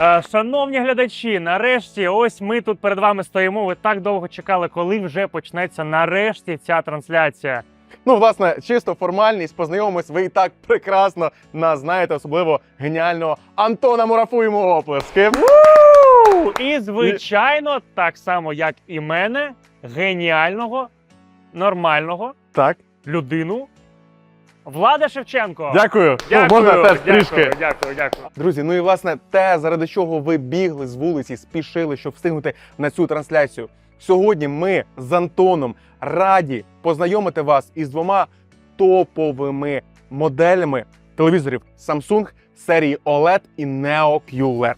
Е, Шановні глядачі, нарешті, ось ми тут перед вами стоїмо. Ви так довго чекали, коли вже почнеться нарешті ця трансляція. Ну, власне, чисто формальність, познайомимось, ви і так прекрасно нас знаєте, особливо геніального Антона Мурафу йому оплески. І звичайно, так само як і мене, геніального, нормального Так, людину Влада Шевченко. дякую. Ну, Дякую, можна теж дякую, трішки. дякую, дякую. Друзі, ну і власне те, заради чого ви бігли з вулиці, спішили, щоб встигнути на цю трансляцію. Сьогодні ми з Антоном раді познайомити вас із двома топовими моделями телевізорів Samsung серії OLED і Neo QLED.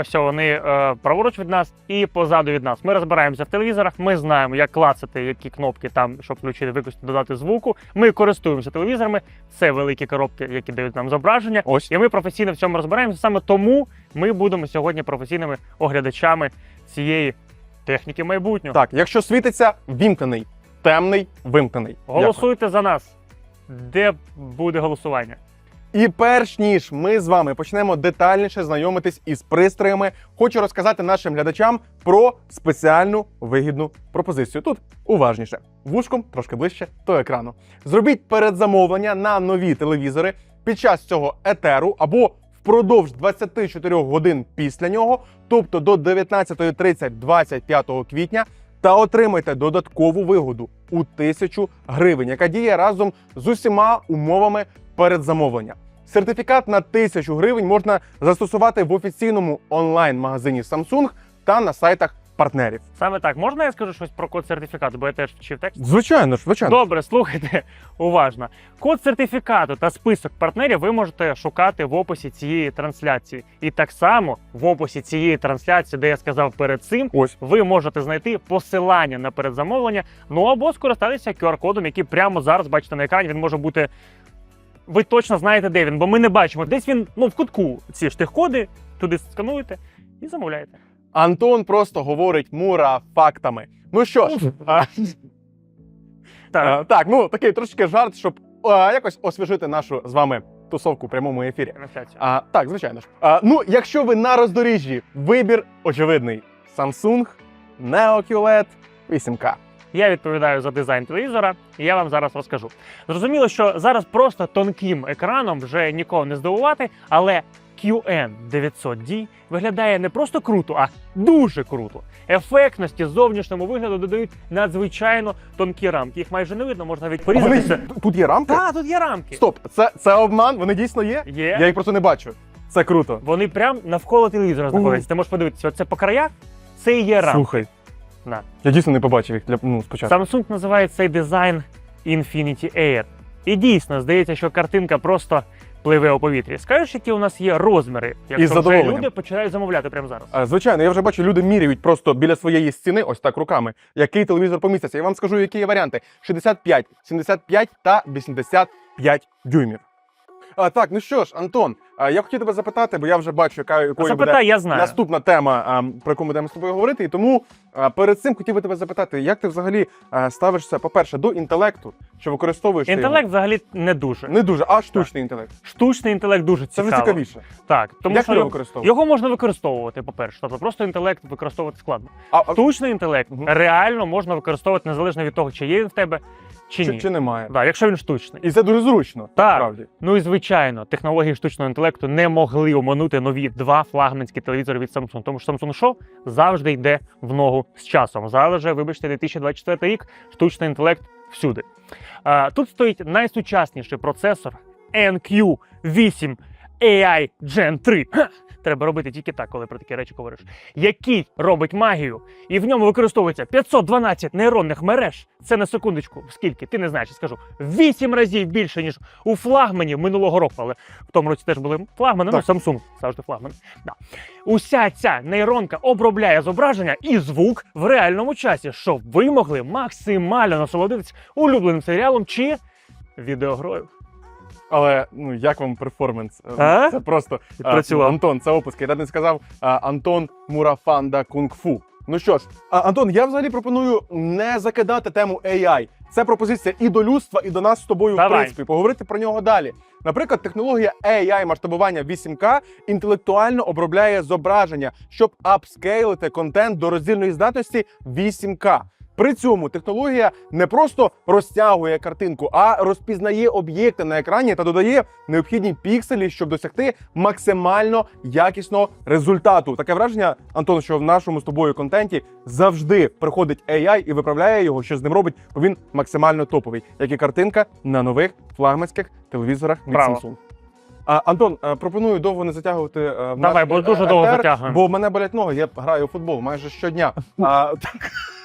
Ось вони е, праворуч від нас і позаду від нас. Ми розбираємося в телевізорах. Ми знаємо, як клацати, які кнопки там, щоб включити, виключити, додати звуку. Ми користуємося телевізорами. Це великі коробки, які дають нам зображення. Ось І ми професійно в цьому розбираємося. Саме тому ми будемо сьогодні професійними оглядачами цієї техніки майбутнього. так. Якщо світиться, вімкнений, темний, вимкнений. Дякую. Голосуйте за нас. Де буде голосування? І перш ніж ми з вами почнемо детальніше знайомитись із пристроями, хочу розказати нашим глядачам про спеціальну вигідну пропозицію. Тут уважніше, вушком трошки ближче до екрану. Зробіть передзамовлення на нові телевізори під час цього етеру або впродовж 24 годин після нього, тобто до 19.30 25 квітня. Та отримайте додаткову вигоду у тисячу гривень, яка діє разом з усіма умовами передзамовлення. Сертифікат на тисячу гривень можна застосувати в офіційному онлайн-магазині Samsung та на сайтах партнерів. Саме так. Можна я скажу щось про код сертифікату, бо я теж вчив текст? Звичайно ж, звичайно. Добре, слухайте уважно. Код сертифікату та список партнерів ви можете шукати в описі цієї трансляції. І так само в описі цієї трансляції, де я сказав перед цим, Ось ви можете знайти посилання на передзамовлення, ну або скористатися QR-кодом, який прямо зараз бачите на екрані. Він може бути. Ви точно знаєте, де він, бо ми не бачимо. Десь він ну в кутку ці штрих-коди, туди скануєте і замовляєте. Антон просто говорить мура фактами. Ну що ж, а, Так, а, так, ну такий трошки жарт, щоб а, якось освіжити нашу з вами тусовку в прямому ефірі. А, так, звичайно ж. А, ну, якщо ви на роздоріжжі, вибір очевидний: Samsung Neo QLED 8K. Я відповідаю за дизайн телевізора, і я вам зараз розкажу. Зрозуміло, що зараз просто тонким екраном вже нікого не здивувати, але QN900D виглядає не просто круто, а дуже круто. Ефектності зовнішньому вигляду додають надзвичайно тонкі рамки. Їх майже не видно, можна навіть А Вони, тут є рамки? Так, тут є рамки. Стоп, це, це обман? Вони дійсно є? Є. Я їх просто не бачу. Це круто. Вони прям навколо телевізора знаходяться. Ти можеш подивитися, оце по краях, це і є рамка. Слухай. На. Я дійсно не побачив їх для ну, спочатку. Samsung називає цей дизайн Infinity Air. І дійсно здається, що картинка просто пливе у повітрі. Скажеш, які у нас є розміри, якщо вже задоволенням. люди починають замовляти прямо зараз. Е, Звичайно, я вже бачу, люди міряють просто біля своєї стіни, ось так руками, який телевізор поміститься. Я вам скажу, які є варіанти: 65, 75 та 85 дюймів. А, так, ну що ж, Антон, а, я хотів тебе запитати, бо я вже бачу, яка якою буде я знаю. наступна тема, а, про яку ми будемо з тобою говорити. І тому а, перед цим хотів би тебе запитати, як ти взагалі а, ставишся, по-перше, до інтелекту, що використовуєш Інтелект взагалі не дуже. не дуже, а штучний інтелект. Штучний інтелект дуже Це цікаво. вже цікавіше. Так, тому як що його використовуєш? його можна використовувати, по-перше. Тобто просто інтелект використовувати складно. А, Штучний інтелект Мгм. реально можна використовувати незалежно від того, чи є він в тебе, чи, чи, ні. чи немає? Да, якщо він штучний. І це дуже зручно. Так. Справді. Ну і звичайно, технології штучного інтелекту не могли оминути нові два флагманські телевізори від Samsung. Тому що Samsung що завжди йде в ногу з часом. Зараз же, вибачте, 2024 рік, штучний інтелект всюди. А, тут стоїть найсучасніший процесор NQ8 AI Gen 3. Треба робити тільки так, коли про такі речі говориш. Який робить магію, і в ньому використовується 512 нейронних мереж. Це на секундочку, скільки? Ти не знаєш, я скажу. Вісім разів більше, ніж у флагмані минулого року. Але в тому році теж були флагмани, Так. ну Samsung завжди флагман. Да. Уся ця нейронка обробляє зображення і звук в реальному часі, щоб ви могли максимально насолодитись улюбленим серіалом чи відеогрою. Але ну як вам перформанс? Е, А? Це просто Відпрацював. а, Антон, це опуски. Я не сказав а, Антон Мурафанда Кунг-фу. Ну що ж, а, Антон, я взагалі пропоную не закидати тему AI. Це пропозиція і до людства, і до нас з тобою, в принципі, поговорити про нього далі. Наприклад, технологія AI масштабування 8К інтелектуально обробляє зображення, щоб апскейлити контент до роздільної здатності 8К. При цьому технологія не просто розтягує картинку, а розпізнає об'єкти на екрані та додає необхідні пікселі, щоб досягти максимально якісного результату. Таке враження, Антон, що в нашому з тобою контенті завжди приходить AI і виправляє його, що з ним робить, бо він максимально топовий, як і картинка на нових флагманських телевізорах від Браво. Samsung. А, Антон, е, пропоную довго не затягувати е, Давай, бо е, дуже довго етер, затягуємо. Бо мене болять ноги, я граю у футбол майже щодня. А,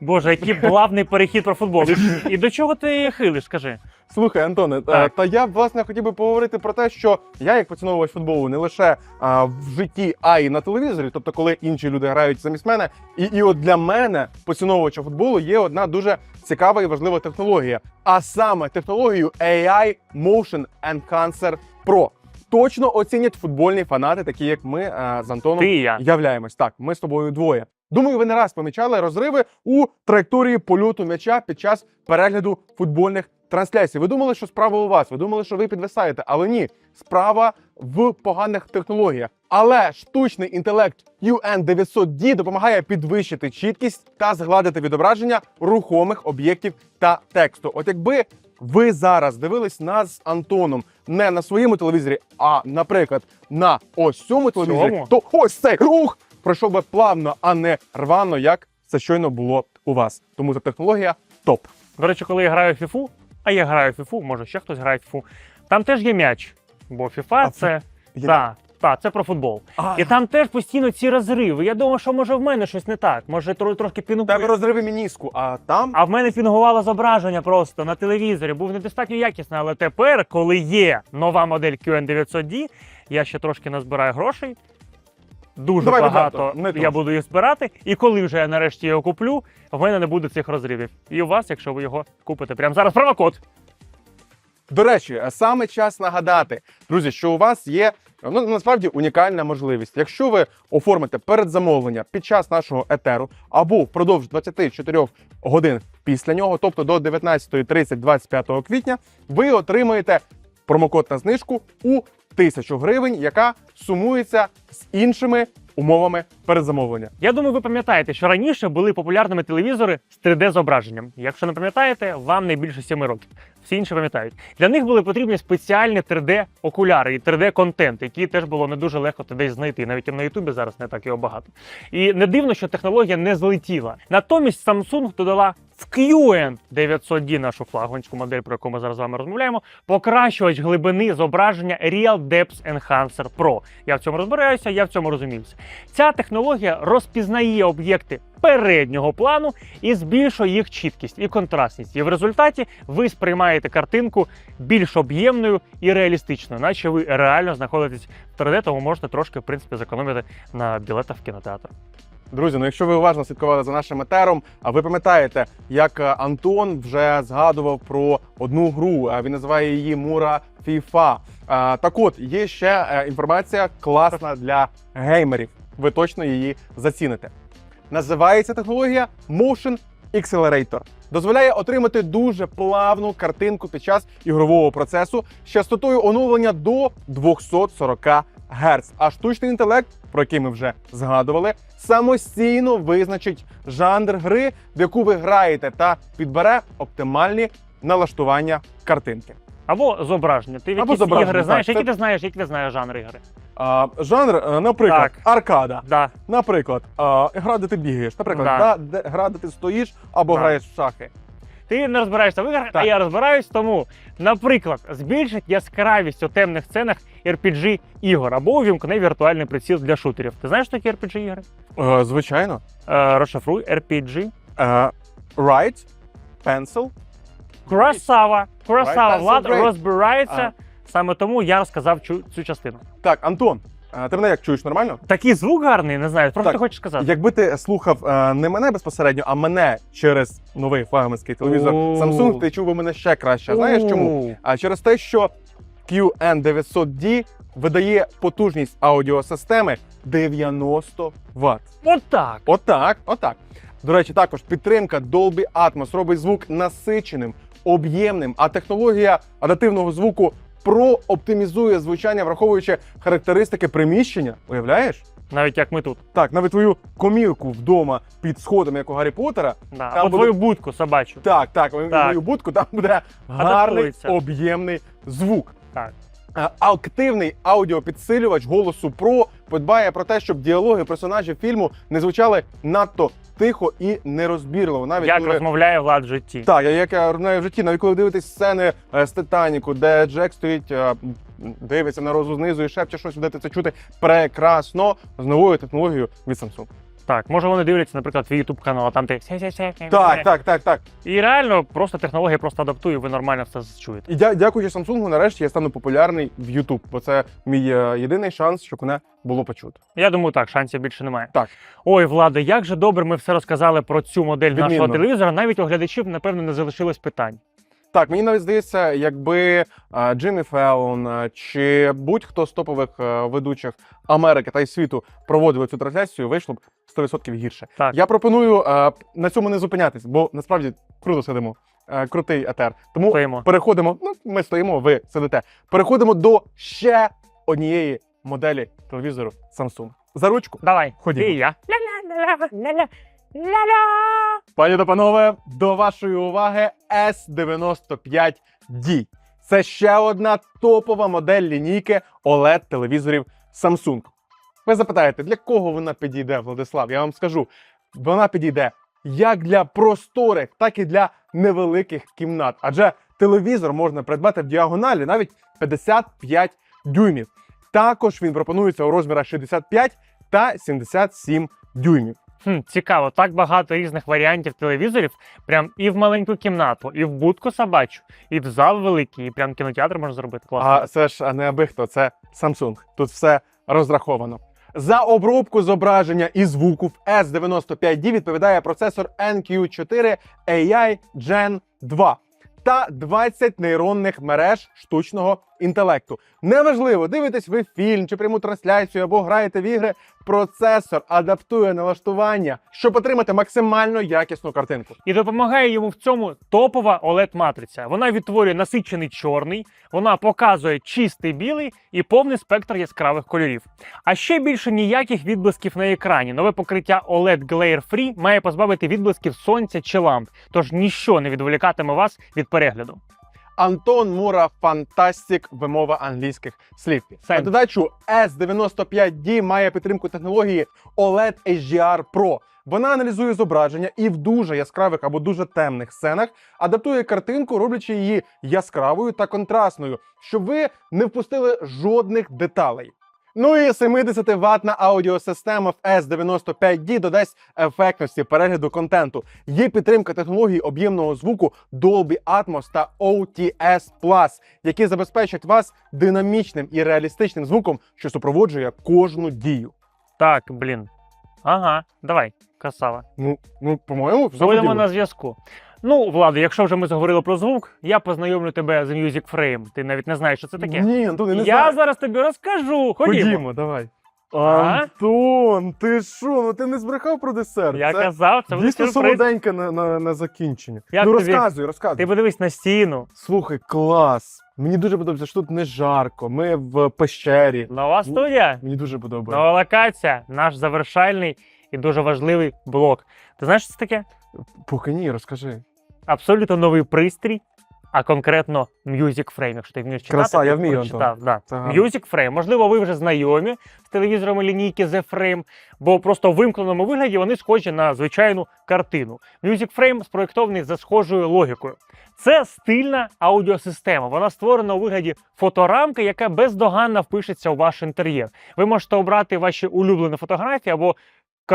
Боже, який плавний перехід про футбол. І до чого ти хилиш, скажи? Слухай, Антоне, е, Так. та я власне хотів би поговорити про те, що я, як поціновувач футболу, не лише а, в житті, а й на телевізорі, тобто, коли інші люди грають замість мене. І, і от для мене, поціновувача футболу, є одна дуже цікава і важлива технологія, а саме технологію AI Motion Enhancer Pro. Точно оцінять футбольні фанати, такі як ми е, з Антоном Ти і я. являємось. Так, ми з тобою двоє. Думаю, ви не раз помічали розриви у траєкторії польоту м'яча під час перегляду футбольних трансляцій. Ви думали, що справа у вас? Ви думали, що ви підвисаєте, але ні, справа в поганих технологіях. Але штучний інтелект UN900D допомагає підвищити чіткість та згладити відображення рухомих об'єктів та тексту. От якби ви зараз дивились нас з Антоном не на своєму телевізорі, а, наприклад, на ось цьому телевізорі, Цьому? то ось цей рух пройшов би плавно, а не рвано, як це щойно було у вас. Тому ця технологія топ. До речі, коли я граю в фіфу, а я граю в фіфу, може ще хтось грає в фіфу, там теж є м'яч. Бо фіфа А, це. Я- Так, так, це про футбол. А, І там теж постійно ці розриви. Я думав, що може в мене щось не так. Може тро- трошки в тебе розриви мініску, а там А в мене пінгувало зображення просто на телевізорі. Був недостатньо якісний. Але тепер, коли є нова модель QN900D, я ще трошки назбираю грошей. Дуже Давай багато відверто, не я буду їх збирати. І коли вже я нарешті його куплю, в мене не буде цих розривів. І у вас, якщо ви його купите прямо зараз, промокод. До речі, саме час нагадати, друзі, що у вас є ну насправді унікальна можливість. Якщо ви оформите передзамовлення під час нашого етеру або впродовж 24 годин після нього, тобто до 19.30 25 квітня, ви отримаєте промокод на знижку у 1000 гривень, яка сумується з іншими умовами передзамовлення. Я думаю, ви пам'ятаєте, що раніше були популярними телевізори з 3D-зображенням. Якщо не пам'ятаєте, вам не більше 7 років. Всі інші пам'ятають. Для них були потрібні спеціальні 3D-окуляри і 3D-контент, який теж було не дуже легко десь знайти. Навіть на Ютубі зараз не так його багато. І не дивно, що технологія не злетіла. Натомість Samsung додала в QN 900D, нашу флагманську модель, про яку ми зараз з вами розмовляємо, покращувач глибини зображення Real Depth Enhancer Pro. Я в цьому розбираюся, я в цьому розуміюся. Ця технологія розпізнає об'єкти переднього плану і збільшує їх чіткість і контрастність. І в результаті ви сприймаєте картинку більш об'ємною і реалістичною, наче ви реально знаходитесь в 3D, тому можете трошки в принципі зекономити на білетах в кінотеатр. Друзі, ну якщо ви уважно слідкували за нашим етером, а ви пам'ятаєте, як е, Антон вже згадував про одну гру, він називає її Мура FIFA. А, Так от, є ще е, інформація класна для геймерів. Ви точно її заціните. Називається технологія Motion Accelerator. Дозволяє отримати дуже плавну картинку під час ігрового процесу з частотою оновлення до 240 Гц. А штучний інтелект, про який ми вже згадували, самостійно визначить жанр гри, в яку ви граєте, та підбере оптимальні налаштування картинки. Або зображення. Ти в Або якісь зображення, ігри так, знаєш, це- які ти знаєш, які ти знаєш жанри ігри. А, жанр, е, наприклад, Так. аркада. Да. Наприклад, а, гра, де ти бігаєш, наприклад, Да. да, де, гра, де ти стоїш або Да. граєш в шахи. Ти не розбираєшся в іграх, а я розбираюсь, тому, наприклад, збільшить яскравість у темних сценах RPG ігор або увімкне віртуальний приціл для шутерів. Ти знаєш такі RPG ігри? Е, звичайно. Е, розшифруй RPG. Е, right, pencil. Красава. Красава. Right, Влад great. розбирається. Саме тому я розказав цю, цю частину. Так, Антон, е, ти мене як чуєш нормально? Такий звук гарний, не знаю. Про що ти хочеш сказати? Якби ти слухав е, не мене безпосередньо, а мене через новий флагманський телевізор О. Samsung, ти чув би мене ще краще. Знаєш чому? А через те, що QN900D видає потужність аудіосистеми 90 Вт. Отак. Отак, отак. До речі, також підтримка Dolby Atmos робить звук насиченим, об'ємним, а технологія адаптивного звуку прооптимізує звучання, враховуючи характеристики приміщення. Уявляєш? Навіть як ми тут. Так, навіть твою комірку вдома під сходом, як у Гаррі Поттера. Да. Або буде- твою будку собачу. Так, так, Так. мою будку там буде гарний об'ємний звук. Так. Активний аудіопідсилювач голосу Pro подбає про те, щоб діалоги персонажів фільму не звучали надто тихо і нерозбірливо. Навіть Як коли розмовляє влад в житті. так, як я розмовляю в житті, навіть коли дивитись дивитесь сцени е, з Титаніку, де Джек стоїть, е, дивиться на розу знизу і шепче щось, будете це чути прекрасно з новою технологією від Samsung. Так, може вони дивляться, наприклад, твій YouTube канал, а там ти. Так, так, так, так. І реально просто технологія просто адаптує, ви нормально все чуєте. І дя- дякуючи Samsung, нарешті я стану популярний в YouTube, бо це мій е, єдиний шанс, щоб мене було почуто. Я думаю, так, шансів більше немає. Так. Ой, Влада, як же добре ми все розказали про цю модель Відмінно. нашого телевізора. Навіть у глядачів, напевно, не залишилось питань. Так, мені навіть здається, якби е, Джиммі Феллон е, чи будь-хто з топових е, ведучих Америки та й світу проводили цю трансляцію, вийшло б 100% гірше. Так. Я пропоную е, на цьому не зупинятись, бо насправді круто сидимо. Е, Крутий етер. Тому Стоїмо. переходимо. Ну, ми стоїмо, ви сидите. Переходимо до ще однієї моделі телевізору Samsung. За ручку. Давай, Ходімо. і я. Ля-ля-ля-ля-ля. Ля-ля. Пані та панове, до вашої уваги S95D. Це ще одна топова модель лінійки oled телевізорів Samsung. Ви запитаєте, для кого вона підійде, Владислав? Я вам скажу, вона підійде як для просторих, так і для невеликих кімнат. Адже телевізор можна придбати в діагоналі навіть 55 дюймів. Також він пропонується у розмірах 65 та 77 дюймів. Хм, цікаво, так багато різних варіантів телевізорів. Прям і в маленьку кімнату, і в будку собачу, і в зал великий, і прям кінотеатр можна зробити. Класно. А це ж а не аби хто, це Samsung. Тут все розраховано. За обробку зображення і звуку в S95D відповідає процесор NQ4 AI Gen 2 та 20 нейронних мереж штучного інтелекту. Неважливо, дивитесь ви фільм чи пряму трансляцію або граєте в ігри. Процесор адаптує налаштування, щоб отримати максимально якісну картинку. І допомагає йому в цьому топова oled матриця Вона відтворює насичений чорний, вона показує чистий білий і повний спектр яскравих кольорів. А ще більше ніяких відблисків на екрані. Нове покриття OLED Glare Free має позбавити відблисків сонця чи ламп, тож ніщо не відволікатиме вас від перегляду. Антон Мура Фантастік вимова англійських слів. На додачу S95D має підтримку технології OLED HDR Pro. Вона аналізує зображення і в дуже яскравих або дуже темних сценах адаптує картинку, роблячи її яскравою та контрастною, щоб ви не впустили жодних деталей. Ну і 70-ваттна аудіосистема в S95D додасть ефектності перегляду контенту. Є підтримка технологій об'ємного звуку Dolby Atmos та OTS+, які забезпечать вас динамічним і реалістичним звуком, що супроводжує кожну дію. Так, блін. Ага, давай, красава. Ну, ну по-моєму, все Будемо на зв'язку. Ну, Влади, якщо вже ми заговорили про звук, я познайомлю тебе з Music Frame. Ти навіть не знаєш, що це таке. Ні, Антон, я не я знаю. зараз тобі розкажу. Ходімо. Ходімо, давай. А? Антон, ти що? Ну ти не збрехав про десерт. Я Це казав, це буде дійсно сюрприз. солоденьке на, на, на закінчення. Як ну тобі? розказуй, розказуй. Ти подивись на стіну. Слухай, клас. Мені дуже подобається, що тут не жарко. Ми в пещері. Нова студія, Мені дуже подобається. нова локація, наш завершальний і дуже важливий блок. Ти знаєш, що це таке? Поки ні, розкажи. Абсолютно новий пристрій, а конкретно Music Frame. Якщо ти вмієш читати, Краса, я вмію, прочитав, Да. Music Frame. Можливо, ви вже знайомі з телевізорами лінійки Z Frame, бо просто в вимкненому вигляді вони схожі на звичайну картину. Music Frame спроєктований за схожою логікою. Це стильна аудіосистема. Вона створена у вигляді фоторамки, яка бездоганно впишеться у ваш інтер'єр. Ви можете обрати ваші улюблені фотографії або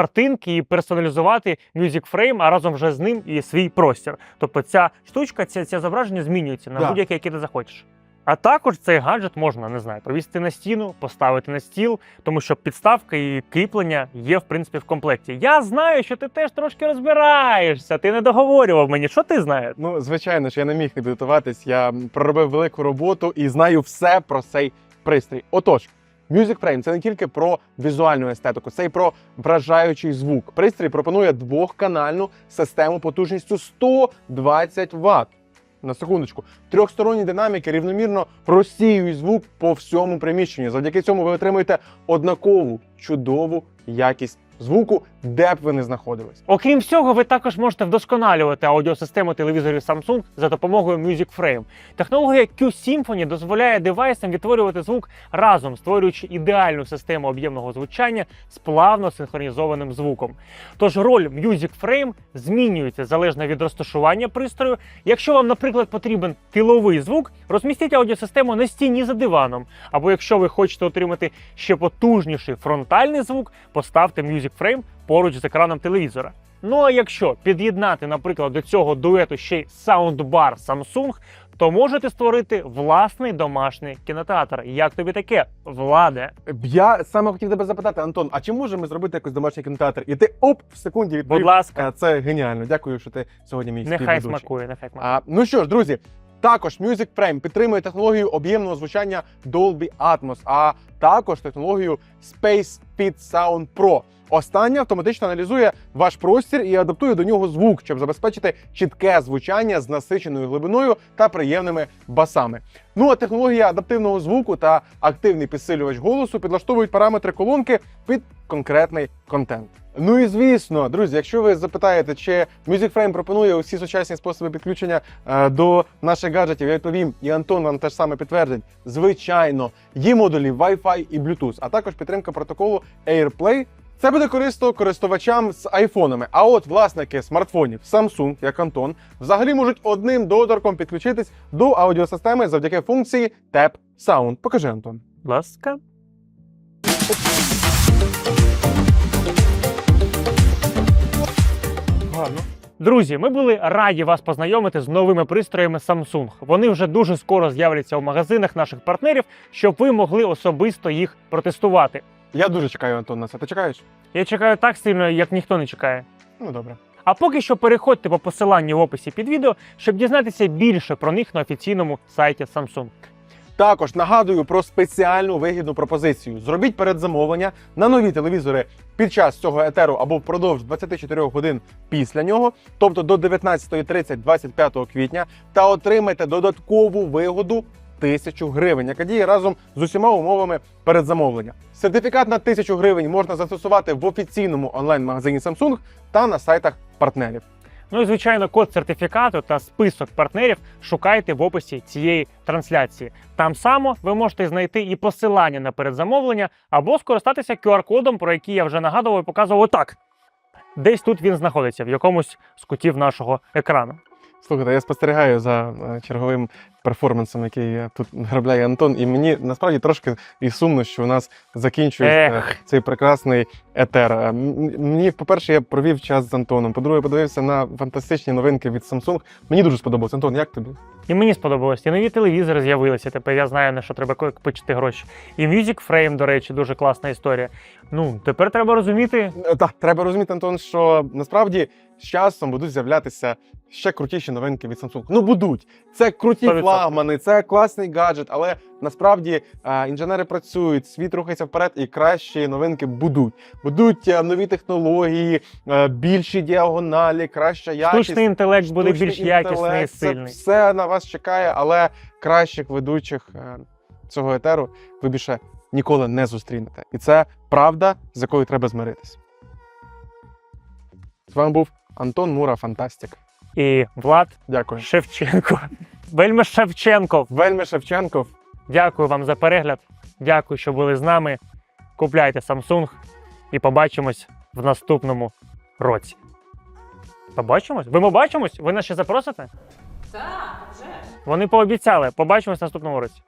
картинки і персоналізувати Music Frame, а разом вже з ним і свій простір. Тобто ця штучка, це, це зображення змінюється на Да. будь-яке, яке ти захочеш. А також цей гаджет можна не знаю, повісити на стіну, поставити на стіл, тому що підставка і кріплення є в принципі в комплекті. Я знаю, що ти теж трошки розбираєшся. Ти не договорював мені. Що ти знаєш? Ну, звичайно ж, я не міг не підготуватись. Я проробив велику роботу і знаю все про цей пристрій. Отож, Music Frame – це не тільки про візуальну естетику, це й про вражаючий звук. Пристрій пропонує двохканальну систему потужністю 120 Вт. На секундочку, трьохсторонні динаміки рівномірно розсіюють звук по всьому приміщенню. Завдяки цьому ви отримуєте однакову чудову якість звуку, де б ви не знаходились. Окрім всього, ви також можете вдосконалювати аудіосистему телевізорів Samsung за допомогою Music Frame. Технологія Q-Symphony дозволяє девайсам відтворювати звук разом, створюючи ідеальну систему об'ємного звучання з плавно синхронізованим звуком. Тож роль Music Frame змінюється залежно від розташування пристрою. Якщо вам, наприклад, потрібен тиловий звук, розмістіть аудіосистему на стіні за диваном. Або якщо ви хочете отримати ще потужніший фронтальний звук, поставте Music Frame поруч з екраном телевізора. Ну а якщо під'єднати, наприклад, до цього дуету ще й саундбар Samsung, то можете створити власний домашній кінотеатр. Як тобі таке, владе? Я саме хотів тебе запитати, Антон, а чи можемо ми зробити якийсь домашній кінотеатр? І ти оп в секунді відповів. Будь ласка, Е, Це геніально. Дякую, що ти сьогодні мій нехай співведучий. смакує, нехай смакує. А, ну що ж, друзі, також Music Frame підтримує технологію об'ємного звучання Dolby Atmos, а також технологію Space Speed Sound Pro. Остання автоматично аналізує ваш простір і адаптує до нього звук, щоб забезпечити чітке звучання з насиченою глибиною та приємними басами. Ну а технологія адаптивного звуку та активний підсилювач голосу підлаштовують параметри колонки під конкретний контент. Ну і звісно, друзі, якщо ви запитаєте, чи Music Frame пропонує усі сучасні способи підключення е, до наших гаджетів, я відповім, і Антон вам теж саме підтвердить. Звичайно, є модулі Wi-Fi і Bluetooth, а також підтримка протоколу AirPlay. Це буде корисно користувачам з айфонами. А от власники смартфонів Samsung, як Антон, взагалі можуть одним доторком підключитись до аудіосистеми завдяки функції Tap Sound. Покажи, Антон. Ласка. Гарно. Друзі, ми були раді вас познайомити з новими пристроями Samsung. Вони вже дуже скоро з'являться в магазинах наших партнерів, щоб ви могли особисто їх протестувати. Я дуже чекаю, Антон, на це. Ти чекаєш? Я чекаю так сильно, як ніхто не чекає. Ну добре. А поки що переходьте по посиланню в описі під відео, щоб дізнатися більше про них на офіційному сайті Samsung. Також нагадую про спеціальну вигідну пропозицію. Зробіть передзамовлення на нові телевізори під час цього етеру або впродовж 24 годин після нього, тобто до 19.30 25 квітня, та отримайте додаткову вигоду 1000 гривень, яка діє разом з усіма умовами передзамовлення. Сертифікат на 1000 гривень можна застосувати в офіційному онлайн-магазині Samsung та на сайтах партнерів. Ну і звичайно, код сертифікату та список партнерів шукайте в описі цієї трансляції. Там само ви можете знайти і посилання на передзамовлення або скористатися QR-кодом, про який я вже нагадував і показував отак. Десь тут він знаходиться, в якомусь з кутів нашого екрану. Слухайте, я спостерігаю за е, черговим перформансом, який тут грабляє Антон, і мені насправді трошки і сумно, що у нас закінчується Ех. цей прекрасний етер. Мені, по-перше, я провів час з Антоном. По-друге, подивився на фантастичні новинки від Samsung. Мені дуже сподобалось. Антон, як тобі? І мені сподобалось. І нові телевізори з'явилися. Тепер я знаю, на що треба копичити гроші. І Music Frame, до речі, дуже класна історія. Ну, тепер треба розуміти, Е, Так, треба розуміти, Антон, що насправді з часом будуть з'являтися ще крутіші новинки від Samsung. Ну, будуть. Це круті 100%. Флагмани, це класний гаджет, але насправді е, інженери працюють, світ рухається вперед, і кращі новинки будуть. Будуть е, нові технології, е, більші діагоналі, краща якість. штучний інтелект буде штучний більш якісний і інтелект, це. Все на вас чекає, але кращих ведучих цього етеру ви більше ніколи не зустрінете. І це правда, з якою треба змиритись. З вами був Антон Мура Фантастик. І Влад Дякую. Шевченко. Вельми Шевченков. Вельми Шевченков. Дякую вам за перегляд. Дякую, що були з нами. Купляйте Samsung і побачимось в наступному році. Побачимось? Ви побачимось? Ви нас ще запросите? Так, вже. Вони пообіцяли. Побачимось в наступному році.